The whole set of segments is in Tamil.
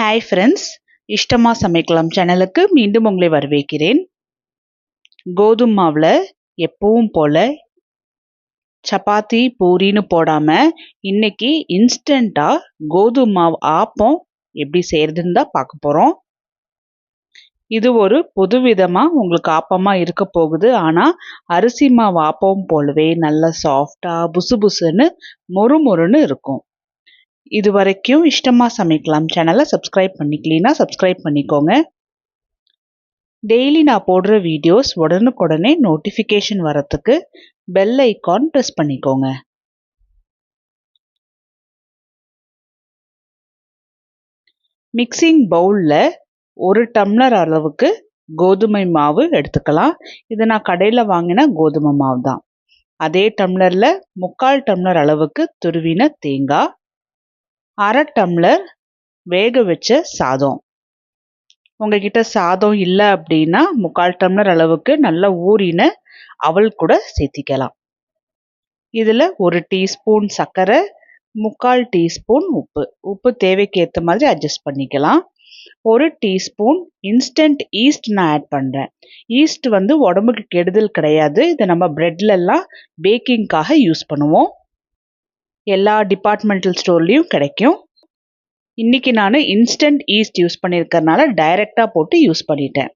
ஹாய் ஃப்ரெண்ட்ஸ் இஷ்டமாக சமைக்கலாம் சேனலுக்கு மீண்டும் உங்களை வரவேற்கிறேன். கோதுமை மாவில் எப்பவும் போல் சப்பாத்தி பூரின்னு போடாமல் இன்னைக்கு இன்ஸ்டண்ட்டாக கோதுமை மாவு ஆப்பம் எப்படி செய்கிறதுன்னு தான் பார்க்க போகிறோம் இது ஒரு புதுவிதமாக உங்களுக்கு ஆப்பமாக இருக்க போகுது. ஆனால் அரிசி மாவு ஆப்பம் போலவே நல்ல சாஃப்டாக புசு புசுன்னு மொறு மொறுன்னு இருக்கும். இது வரைக்கும் இஷ்டமாக சமைக்கலாம். சேனலை சப்ஸ்கிரைப் பண்ணிக்கலனா சப்ஸ்கிரைப் பண்ணிக்கோங்க. டெய்லி நான் போடுற வீடியோஸ் உடனுக்குடனே நோட்டிஃபிகேஷன் வரத்துக்கு பெல் ஐக்கான் ப்ரெஸ் பண்ணிக்கோங்க. மிக்சிங் பவுலில் ஒரு டம்ளர் அளவுக்கு கோதுமை மாவு எடுத்துக்கலாம். இது நான் கடையில் வாங்கின கோதுமை மாவு தான் அதே டம்ளரில் முக்கால் டம்ளர் அளவுக்கு துருவின தேங்காய் அரை டம்ளர் வேக வச்ச சாதம். உங்ககிட்ட சாதம் இல்லை அப்படின்னா முக்கால் டம்ளர் அளவுக்கு நல்லா ஊறின அவள் கூட சேர்த்திக்கலாம். இதில் ஒரு டீஸ்பூன் சர்க்கரை முக்கால் டீஸ்பூன் உப்பு. உப்பு தேவைக்கு ஏற்ற மாதிரி அட்ஜஸ்ட் பண்ணிக்கலாம். ஒரு டீஸ்பூன் இன்ஸ்டன்ட் ஈஸ்ட் நான் ஆட் பண்ணுறேன் ஈஸ்ட் வந்து உடம்புக்கு கெடுதல் கிடையாது. இதை நம்ம ப்ரெட்லெல்லாம் பேக்கிங்காக யூஸ் பண்ணுவோம். எல்லா டிபார்ட்மெண்டல் ஸ்டோர்லேயும் கிடைக்கும். இன்றைக்கி நான் இன்ஸ்டன்ட் ஈஸ்ட் யூஸ் பண்ணியிருக்கறனால டைரெக்டாக போட்டு யூஸ் பண்ணிட்டேன்.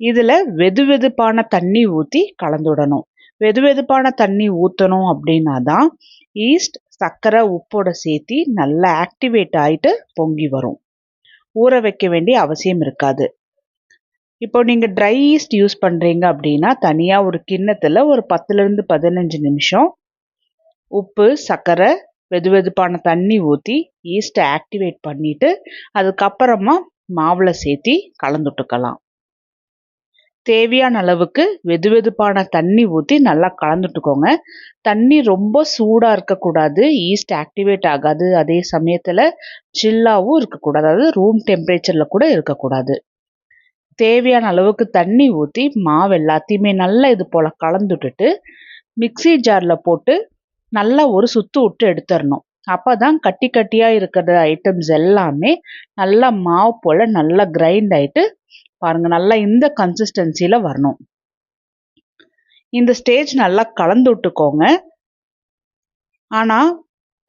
இதில் வெது வெதுப்பான தண்ணி ஊற்றி கலந்துடணும். வெது வெதுப்பான தண்ணி ஊற்றணும் அப்படின்னா தான் ஈஸ்ட் சர்க்கரை உப்போட சேர்த்தி நல்லா ஆக்டிவேட் ஆகிட்டு பொங்கி வரும். ஊற வைக்க வேண்டிய அவசியம் இருக்காது. இப்போ நீங்கள் ட்ரை ஈஸ்ட் யூஸ் பண்ணுறீங்க அப்படின்னா தனியாக ஒரு கிண்ணத்தில் ஒரு பத்துலேருந்து பதினஞ்சு நிமிஷம் உப்பு சர்க்கரை வெது வெதுப்பான தண்ணி ஊற்றி ஈஸ்ட்டை ஆக்டிவேட் பண்ணிவிட்டு அதுக்கப்புறமா மாவில் சேர்த்தி கலந்துட்டுக்கலாம். தேவையான அளவுக்கு வெது வெதுப்பான தண்ணி ஊற்றி நல்லா கலந்துட்டுக்கோங்க. தண்ணி ரொம்ப சூடாக இருக்கக்கூடாது ஈஸ்ட் ஆக்டிவேட் ஆகாது. அதே சமயத்தில் சில்லாகவும் இருக்கக்கூடாது. அதாவது ரூம் டெம்பரேச்சரில் கூட இருக்கக்கூடாது. தேவையான அளவுக்கு தண்ணி ஊற்றி மாவு எல்லாத்தையுமே நல்லா இது போல் கலந்துட்டுட்டு மிக்சி ஜாரில் போட்டு நல்லா ஒரு சுத்து விட்டு எடுத்துடணும் அப்போ தான் கட்டி கட்டியாக இருக்கிற ஐட்டம்ஸ் எல்லாமே நல்லா மாவு போல் நல்லா கிரைண்ட் ஆகிட்டு பாருங்கள் நல்லா இந்த கன்சிஸ்டன்சியில் வரணும். இந்த ஸ்டேஜ் நல்லா கலந்து விட்டுக்கோங்க. ஆனால்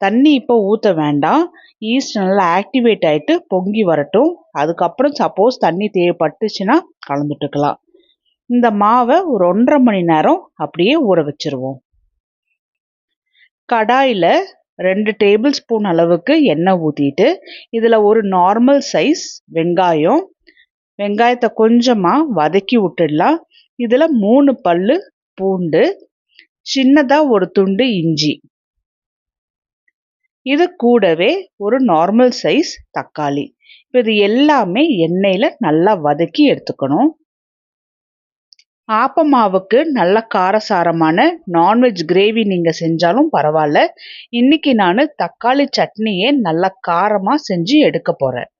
தண்ணி இப்போ ஊற்ற வேண்டாம். ஈஸ்ட் நல்லா ஆக்டிவேட் ஆகிட்டு பொங்கி வரட்டும். அதுக்கப்புறம் சப்போஸ் தண்ணி தேவைப்பட்டுச்சுன்னா கலந்துட்டுக்கலாம் இந்த மாவை ஒரு ஒன்றரை மணி நேரம் அப்படியே ஊற வச்சுருவோம். கடாயில் ரெண்டு டேபிள் ஸ்பூன் அளவுக்கு எண்ணெய் ஊற்றிட்டு இதில் ஒரு நார்மல் சைஸ் வெங்காயம் வெங்காயத்தை கொஞ்சமாக வதக்கி விட்டுடலாம். இதில் மூணு பல் பூண்டு சின்னதாக ஒரு துண்டு இஞ்சி. இது கூடவே ஒரு நார்மல் சைஸ் தக்காளி. இப்போ இது எல்லாமே எண்ணெயில் நல்லா வதக்கி எடுத்துக்கணும். ஆப்பமாவுக்கு நல்ல காரசாரமான நான்வெஜ் கிரேவி நீங்கள் செஞ்சாலும் பரவாயில்ல. இன்னைக்கு நான் தக்காளி சட்னியே நல்லா காரமாக செஞ்சு எடுக்க போகிறேன்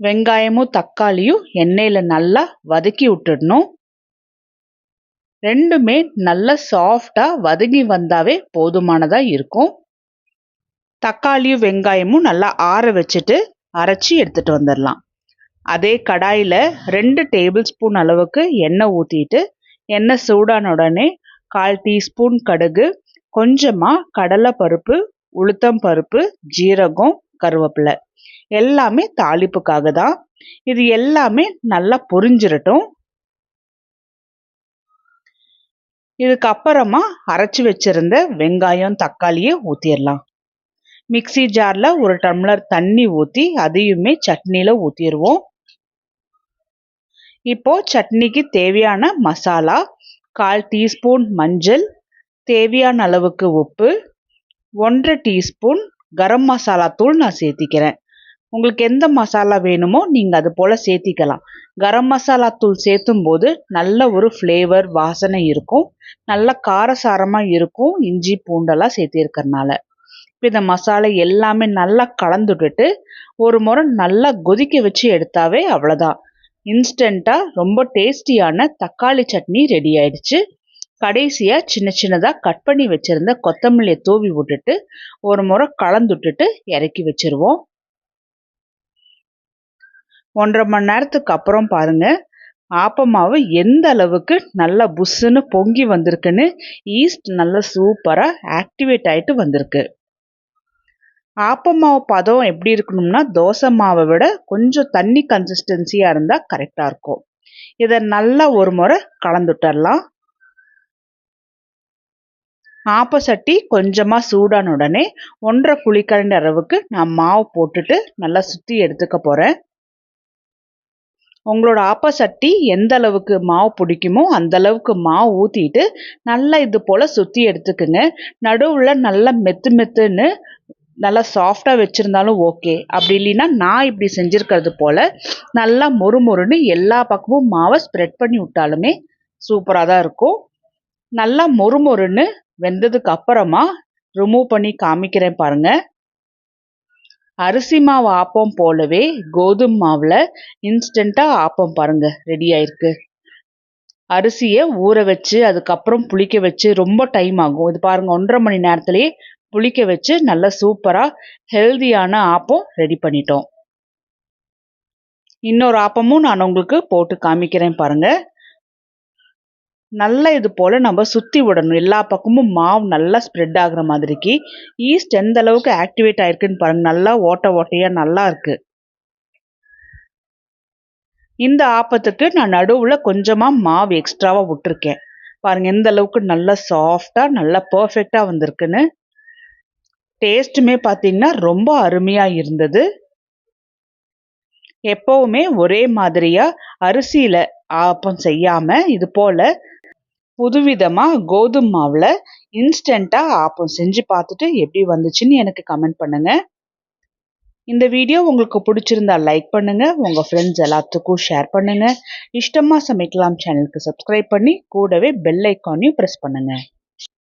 வெங்காயமும் தக்காளியும் எண்ணெயில் நல்லா வதக்கி விட்டுடணும். ரெண்டுமே நல்ல சாஃப்டாக வதங்கி வந்தாவே போதுமானதாக இருக்கும். தக்காளியும் வெங்காயமும் நல்லா ஆற வச்சுட்டு அரைச்சி எடுத்துகிட்டு வந்துடலாம். அதே கடாயில் ரெண்டு டேபிள் ஸ்பூன் அளவுக்கு எண்ணெய் ஊற்றிட்டு எண்ணெய் சூடான உடனே கால் டீஸ்பூன் கடுகு கொஞ்சமாக கடலை பருப்பு உளுத்தம் பருப்பு ஜீரகம் கருவேப்பிலை. எல்லாமே தாளிப்புக்காக தான். இது எல்லாமே நல்லா பொரிஞ்சிடட்டும் இதுக்கப்புறமா அரைச்சி வச்சிருந்த வெங்காயம் தக்காளியை ஊற்றிடலாம் மிக்சி ஜாரில் ஒரு டம்ளர் தண்ணி ஊற்றி அதையுமே சட்னியில் ஊற்றிடுவோம் இப்போ சட்னிக்கு தேவையான மசாலா கால் டீஸ்பூன் மஞ்சள் தேவையான அளவுக்கு உப்பு ஒன்றரை டீஸ்பூன் கரம் மசாலா தூள் நான் சேர்த்திக்கிறேன். உங்களுக்கு எந்த மசாலா வேணுமோ நீங்கள் அது போல் சேர்த்திக்கலாம். கரம் மசாலா தூள் சேர்த்தும் போது நல்ல ஒரு ஃப்ளேவர் வாசனை இருக்கும். நல்ல காரசாரமாக இருக்கும் இஞ்சி பூண்டெல்லாம் சேர்த்திருக்கறனால. இப்போ இந்த மசாலா எல்லாமே நல்லா கலந்துட்டுட்டு ஒரு முறை நல்லா கொதிக்க வச்சு எடுத்தாவே அவ்வளோதான் இன்ஸ்டண்ட்டாக ரொம்ப டேஸ்டியான தக்காளி சட்னி ரெடி ஆயிடுச்சு. கடைசியாக சின்ன சின்னதாக கட் பண்ணி வச்சுருந்த கொத்தமல்லியை தூவி விட்டுட்டு ஒரு முறை கலந்துட்டுட்டு இறக்கி வச்சுருவோம். ஒன்றரை மணி நேரத்துக்கு அப்புறம் பாருங்கள் ஆப்பமாவு எந்த அளவுக்கு நல்லா புஷ்ஷுன்னு பொங்கி வந்திருக்குன்னு ஈஸ்ட் நல்லா சூப்பராக ஆக்டிவேட் ஆகிட்டு வந்திருக்கு. ஆப்பமாவு பதம் எப்படி இருக்கணும்னா தோசை மாவை விட கொஞ்சம் தண்ணி கன்சிஸ்டன்சியாக இருந்தால் கரெக்டாக இருக்கும். இதை நல்லா ஒரு முறை கலந்துட்டரலாம். ஆப்பசட்டி கொஞ்சமாக சூடான உடனே ஒன்றரை குழிக்கரண்டி அளவுக்கு நான் மாவு போட்டுட்டு நல்லா சுற்றி எடுத்துக்க போகிறேன் உங்களோட ஆப்பசட்டி எந்த அளவுக்கு மாவு பிடிக்குமோ அந்த அளவுக்கு மாவு ஊற்றிட்டு நல்லா இது போல் சுற்றி எடுத்துக்குங்க. நடுவில் நல்லா மெத்து மெத்துன்னு நல்லா சாஃப்டாக வச்சுருந்தாலும் ஓகே அப்படி இல்லைன்னா நான் இப்படி செஞ்சுருக்கிறது போல் நல்லா மொறுமொறுன்னு எல்லா பக்கமும் மாவை ஸ்ப்ரெட் பண்ணி விட்டாலுமே சூப்பராக தான் இருக்கும். நல்லா மொறுமொறுன்னு வெந்ததுக்கு அப்புறமா ரிமூவ் பண்ணி காமிக்கிறேன் பாருங்க. அரிசி மாவு ஆப்பம் போலவே கோதுமை மாவில் இன்ஸ்டண்ட்டாக ஆப்பம் பாருங்க ரெடி ஆயிருக்கு. அரிசியை ஊற வச்சு அதுக்கப்புறம் புளிக்க வச்சு ரொம்ப டைம் ஆகும். இது பாருங்க ஒன்றரை மணி நேரத்துலேயே புளிக்க வச்சு நல்லா சூப்பராக ஹெல்தியான ஆப்பம் ரெடி பண்ணிட்டோம். இன்னொரு ஆப்பமும் நான் உங்களுக்கு போட்டு காமிக்கிறேன் பாருங்கள் நல்லா இது போல் நம்ம சுற்றி விடணும். எல்லா பக்கமும் மாவு நல்லா ஸ்ப்ரெட் ஆகுற மாதிரிக்கு. ஈஸ்ட் எந்த அளவுக்கு ஆக்டிவேட் ஆயிருக்குன்னு பாருங்கள் நல்லா ஓட்ட ஓட்டையாக நல்லா இருக்குது இந்த ஆப்பத்துக்கு நான் நடுவில் கொஞ்சமாக மாவு எக்ஸ்ட்ராவாக விட்டுருக்கேன். பாருங்கள் எந்த அளவுக்கு நல்லா சாஃப்டாக நல்லா பர்ஃபெக்டாக வந்திருக்குன்னு. டேஸ்ட்டுமே பார்த்தீங்கன்னா ரொம்ப அருமையாக இருந்தது. எப்போவுமே ஒரே மாதிரியாக அரிசியில் ஆப்பம் செய்யாமல் இது போல் புதுவிதமாக கோதுமை மாவில் இன்ஸ்டண்ட்டாக ஆப்பம் செஞ்சு பார்த்துட்டு எப்படி வந்துச்சுன்னு எனக்கு கமெண்ட் பண்ணுங்கள் இந்த வீடியோ உங்களுக்கு பிடிச்சிருந்தா லைக் பண்ணுங்கள் உங்கள் ஃப்ரெண்ட்ஸ் எல்லாத்துக்கும் ஷேர் பண்ணுங்கள் இஷ்டமாக சமைக்கலாம் சேனலுக்கு சப்ஸ்கிரைப் பண்ணி கூடவே பெல் ஐக்கானையும் ப்ரெஸ் பண்ணுங்கள்